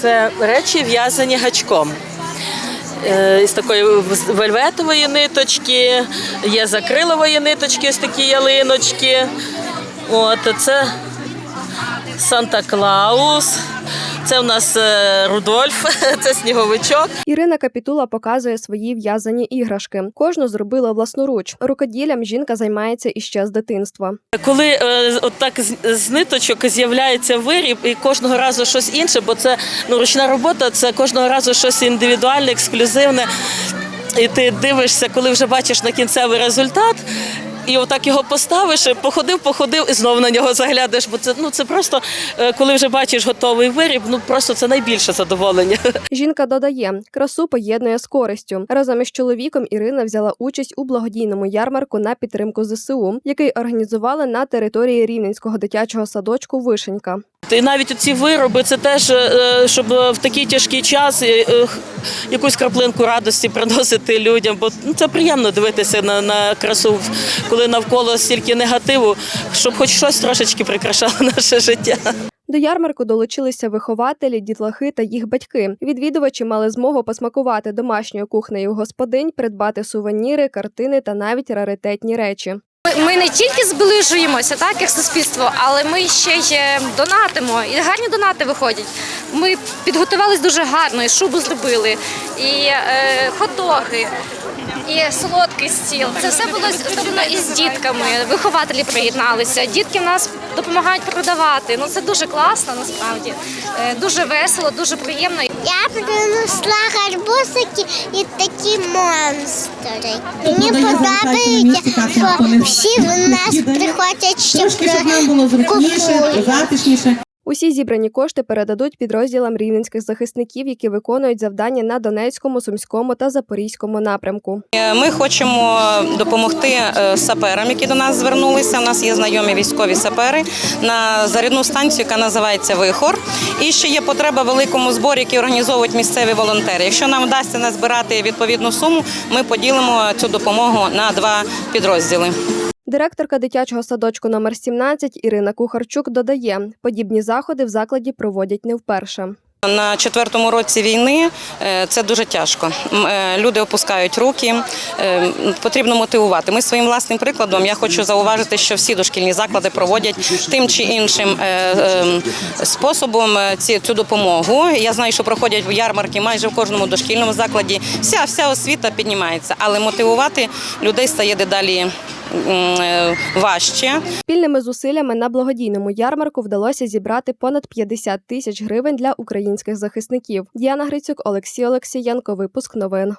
Це речі в'язані гачком. З такої вельветової ниточки, є з акрилової ниточки, ось такі ялиночки. От, це Санта Клаус. Це у нас е, Рудольф, це сніговичок. Ірина Капітула показує свої в'язані іграшки. Кожну зробила власноруч. Рукоділлям жінка займається іще з дитинства. Коли е, от так з, з ниточок з'являється виріб, і кожного разу щось інше, бо це ну, ручна робота, це кожного разу щось індивідуальне, ексклюзивне. І ти дивишся, коли вже бачиш на кінцевий результат. І отак його поставиш, походив, походив і знову на нього заглянеш. Бо це ну це просто е, коли вже бачиш готовий виріб, ну просто це найбільше задоволення. Жінка додає, красу поєднує з користю. Разом із чоловіком Ірина взяла участь у благодійному ярмарку на підтримку ЗСУ, який організували на території Рівненського дитячого садочку Вишенька. І навіть ці вироби це теж, е, щоб в такий тяжкий час е, е, якусь краплинку радості приносити людям. Бо ну, це приємно дивитися на, на красу, коли навколо стільки негативу, щоб хоч щось трошечки прикрашало наше життя. До ярмарку долучилися вихователі, дітлахи та їх батьки. Відвідувачі мали змогу посмакувати домашньою кухнею господинь, придбати сувеніри, картини та навіть раритетні речі. Ми- не тільки зближуємося, так як суспільство, але ми ще й е, донатимо. І гарні донати виходять. Ми підготувались дуже гарно, і шубу зробили, і е, хот-доги, і солодкий стіл. Це все було зроблено із дітками. Вихователі приєдналися. Дітки в нас допомагають продавати. Ну це дуже класно, насправді. Е, дуже весело, дуже приємно. Я принесла гарбузики і такі монстри. Мені подобається, що всі в нас приходять, щоб Трошки, щоб нам було зручніше, купують. затишніше. Усі зібрані кошти передадуть підрозділам рівненських захисників, які виконують завдання на Донецькому, Сумському та Запорізькому напрямку. Ми хочемо допомогти е, саперам, які до нас звернулися. У нас є знайомі військові сапери на зарядну станцію, яка називається Вихор. І ще є потреба великому зборі, який організовують місцеві волонтери. Якщо нам вдасться назбирати відповідну суму, ми поділимо цю допомогу на два підрозділи. Директорка дитячого садочку номер 17 Ірина Кухарчук додає, подібні заходи в закладі проводять не вперше. На четвертому році війни е, це дуже тяжко. Е, Люди опускають руки, е, потрібно мотивувати. Ми своїм власним прикладом. Я хочу зауважити, що всі дошкільні заклади проводять тим чи іншим способом цю допомогу. Я знаю, що проходять ярмарки майже в кожному дошкільному закладі. Вся вся освіта піднімається, але мотивувати людей стає дедалі важче. Спільними зусиллями на благодійному ярмарку вдалося зібрати понад 50 тисяч гривень для українських захисників. Діана Грицюк, Олексій Олексієнко. Випуск новин.